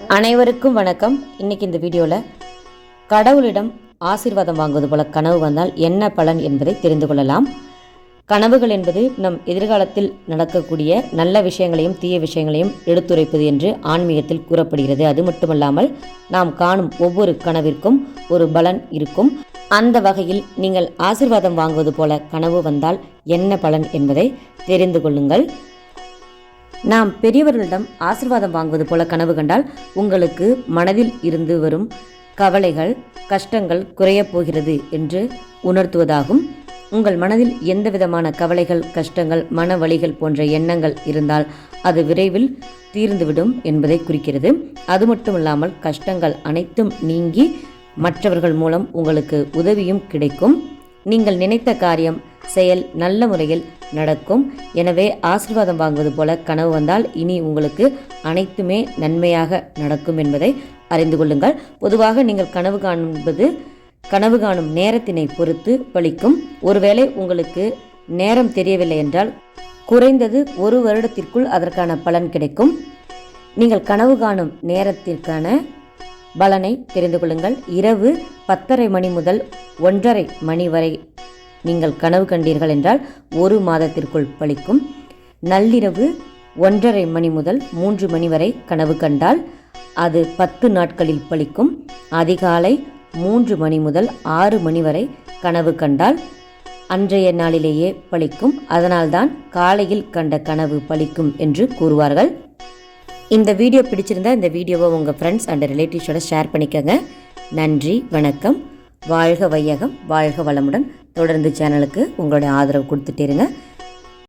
அனைவருக்கும் வணக்கம். இன்னைக்கு இந்த வீடியோவில் கடவுளிடம் ஆசீர்வாதம் வாங்குவது போல கனவு வந்தால் என்ன பலன் என்பதை தெரிந்து கொள்ளலாம். கனவுகள் என்பது நம் எதிர்காலத்தில் நடக்கக்கூடிய நல்ல விஷயங்களையும் தீய விஷயங்களையும் எடுத்துரைப்பது என்று ஆன்மீகத்தில் கூறப்படுகிறது. அது மட்டுமல்லாமல் நாம் காணும் ஒவ்வொரு கனவிற்கும் ஒரு பலன் இருக்கும். அந்த வகையில் நீங்கள் ஆசிர்வாதம் வாங்குவது போல கனவு வந்தால் என்ன பலன் என்பதை தெரிந்து கொள்ளுங்கள். நாம் பெரியவர்களிடம் ஆசிர்வாதம் வாங்குவது போல கனவு கண்டால் உங்களுக்கு மனதில் இருந்து வரும் கவலைகள் கஷ்டங்கள் குறையப் போகிறது என்று உணர்த்துவதாகும். உங்கள் மனதில் எந்த விதமான கவலைகள் கஷ்டங்கள் மன வழிகள் போன்ற எண்ணங்கள் இருந்தால் அது விரைவில் தீர்ந்துவிடும் என்பதை குறிக்கிறது. அது மட்டுமில்லாமல் கஷ்டங்கள் அனைத்தும் நீங்கி மற்றவர்கள் மூலம் உங்களுக்கு உதவியும் கிடைக்கும். நீங்கள் நினைத்த காரியம் செயல் நல்ல முறையில் நடக்கும். எனவே ஆசீர்வாதம் வாங்குவது போல கனவு வந்தால் இனி உங்களுக்கு அனைத்துமே நன்மையாக நடக்கும் என்பதை அறிந்து கொள்ளுங்கள். பொதுவாக நீங்கள் கனவு காண்பது கனவு காணும் நேரத்தினை பொறுத்து பலிக்கும் ஒருவேளை உங்களுக்கு நேரம் தெரியவில்லை என்றால் குறைந்தது ஒரு வருடத்திற்குள் அதற்கான பலன் கிடைக்கும். நீங்கள் கனவு காணும் நேரத்திற்கான பலனை தெரிந்து கொள்ளுங்கள். இரவு பத்தரை மணி முதல் ஒன்றரை மணி வரை நீங்கள் கனவு கண்டீர்கள் என்றால் ஒரு மாதத்திற்குள் பலிக்கும் நள்ளிரவு ஒன்றரை மணி முதல் மூன்று மணி வரை கனவு கண்டால் அது பத்து நாட்களில் பலிக்கும் அதிகாலை மூன்று மணி முதல் ஆறு மணி வரை கனவு கண்டால் அன்றைய நாளிலேயே பலிக்கும் அதனால்தான் காலையில் கண்ட கனவு பலிக்கும் என்று கூறுவார்கள். இந்த வீடியோ பிடிச்சிருந்தா இந்த வீடியோவை உங்கள் ஃப்ரெண்ட்ஸ் அண்ட் ரிலேட்டிவ்ஸோட ஷேர் பண்ணிக்கோங்க. நன்றி வணக்கம். வாழ்க வையகம் வாழ்க வளமுடன். தொடர்ந்து சேனலுக்கு உங்களுடைய ஆதரவு கொடுத்துட்டே இருங்க.